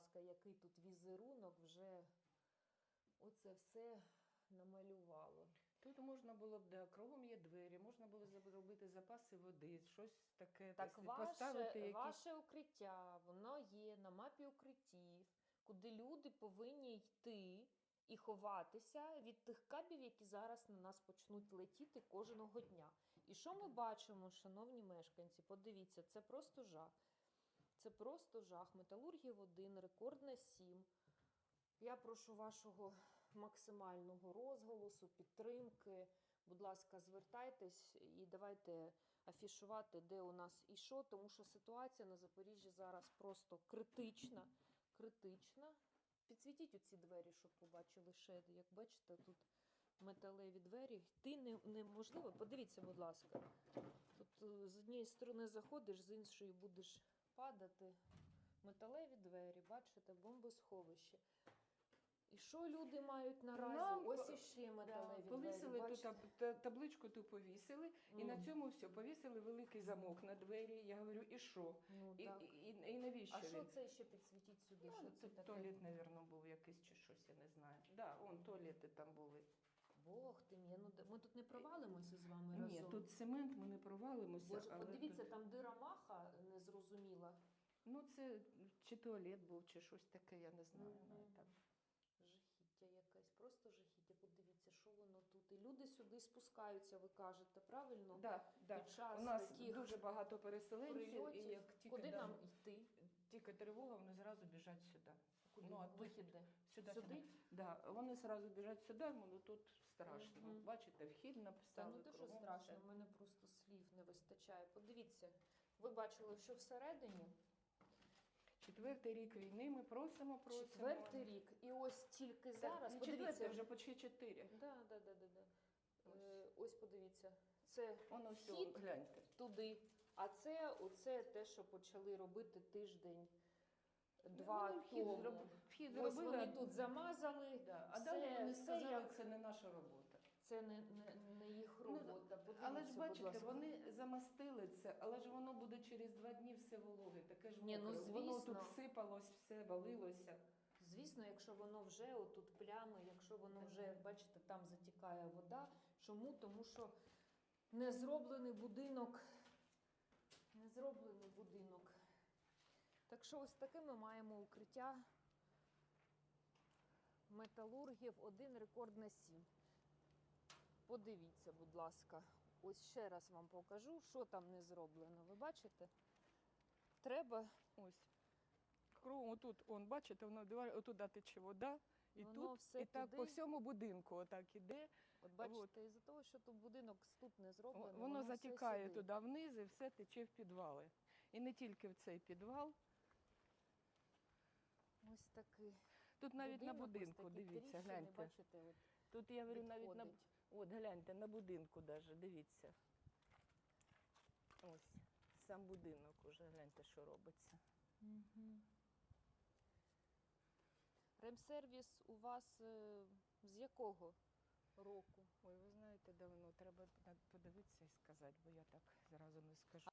ласка, який тут візерунок вже оце все намалювало. Тут можна було б, да, кругом є двері, можна було зробити запаси води, щось таке Так, тобто ваше, якісь. ваше укриття, воно є на мапі укриттів, куди люди повинні йти і ховатися від тих кабів, які зараз на нас почнуть летіти кожного дня. І що ми бачимо, шановні мешканці? Подивіться, це просто жах. Це просто жах. Металургів 1, рекордне 7. Я прошу вашого максимального розголосу, підтримки. Будь ласка, звертайтесь і давайте афішувати, де у нас і що, тому що ситуація на Запоріжжі зараз просто критична. критична. Підсвітіть оці двері, щоб побачили ще. Як бачите, тут металеві двері. Йти не, неможливо. Подивіться, будь ласка. Тут е, з однієї сторони заходиш, з іншої будеш падати. Металеві двері, бачите, бомбосховище. І що люди мають наразі? Нам, Ось іще Да, металеві повісили двері. ту таб- та- табличку, ту повісили, і на цьому все. Повісили великий замок на двері. Я говорю, і що? Ну, І, і, і, і навіщо А що це ще підсвітіть сюди? Ну, що це тут таке? туалет, мабуть, був якийсь чи щось, я не знаю. Да, он туалети там були. Бог ти мій, ну ми тут не провалимося з вами Ні, цемент, ми не провалимося. Боже, але подивіться, тут- там дира маха незрозуміла. Ну, це чи туалет був, чи щось таке, я не знаю. Мгм. ну, так. Жахіття якесь, просто жахіття. Подивіться, що воно тут. І люди сюди спускаються, ви кажете, правильно? Да, да. Під час У нас таких дуже багато переселенців, і Прильотів. як тільки, Куди да, нам йти? тільки тривога, вони зразу біжать сюди. Куди? Ну, а тут- Вихід де? Сюди, Сюди? сюди. Да, вони зразу біжать сюди, ну тут страшно. Мгм. Бачите, вхід Та написали. ну те, що кругом страшно, все. мене просто слів не вистачає. Подивіться, ви бачили, що всередині Четвертий рік війни ми просимо, просимо. четвертий рік. І ось тільки зараз, не подивіться, четвертий, вже почти чотири. Да, да, да, да, да. Ось. Е, ось подивіться. Це Воно все, гляньте. туди. А це оце те, що почали робити тиждень, два Вони вхід, тому. зроб... вхід Ось зробили. вони тут замазали. Да. А все- далі вони все сказали, як- це не наша робота. Це не, не, не їх Ну, робота. Подивіться, Але ж бачите, вони замастили це, але ж воно буде через два дні все вологе, таке ж Ні, ну, мокре. Воно тут сипалось, все валилося. Звісно, якщо воно вже отут плями, якщо воно вже, бачите, там затікає вода. Чому? Тому що не зроблений будинок, не зроблений будинок. Так що ось таке ми маємо укриття металургів, один рекорд на сім. Подивіться, будь ласка, ось ще раз вам покажу, що там не зроблено. Ви бачите? Треба Ось. Кругом отут, он, бачите, воно отуда тече вода, і Воно тут, все і так туди. по всьому будинку отак іде. От бачите, із-за того, що тут будинок тут не зроблений, Воно все затікає туди вниз і все тече в підвали. І не тільки в цей підвал. Ось такий. Тут навіть на будинку, дивіться, гляньте. Бачите, от Тут я говорю навіть на відходить. от гляньте на будинку даже, дивіться. Ось сам будинок уже гляньте, що робиться. Ремсервіс у вас е, з якого року? Ой, ви знаєте, давно треба подивитися і сказати, бо я так зразу не скажу.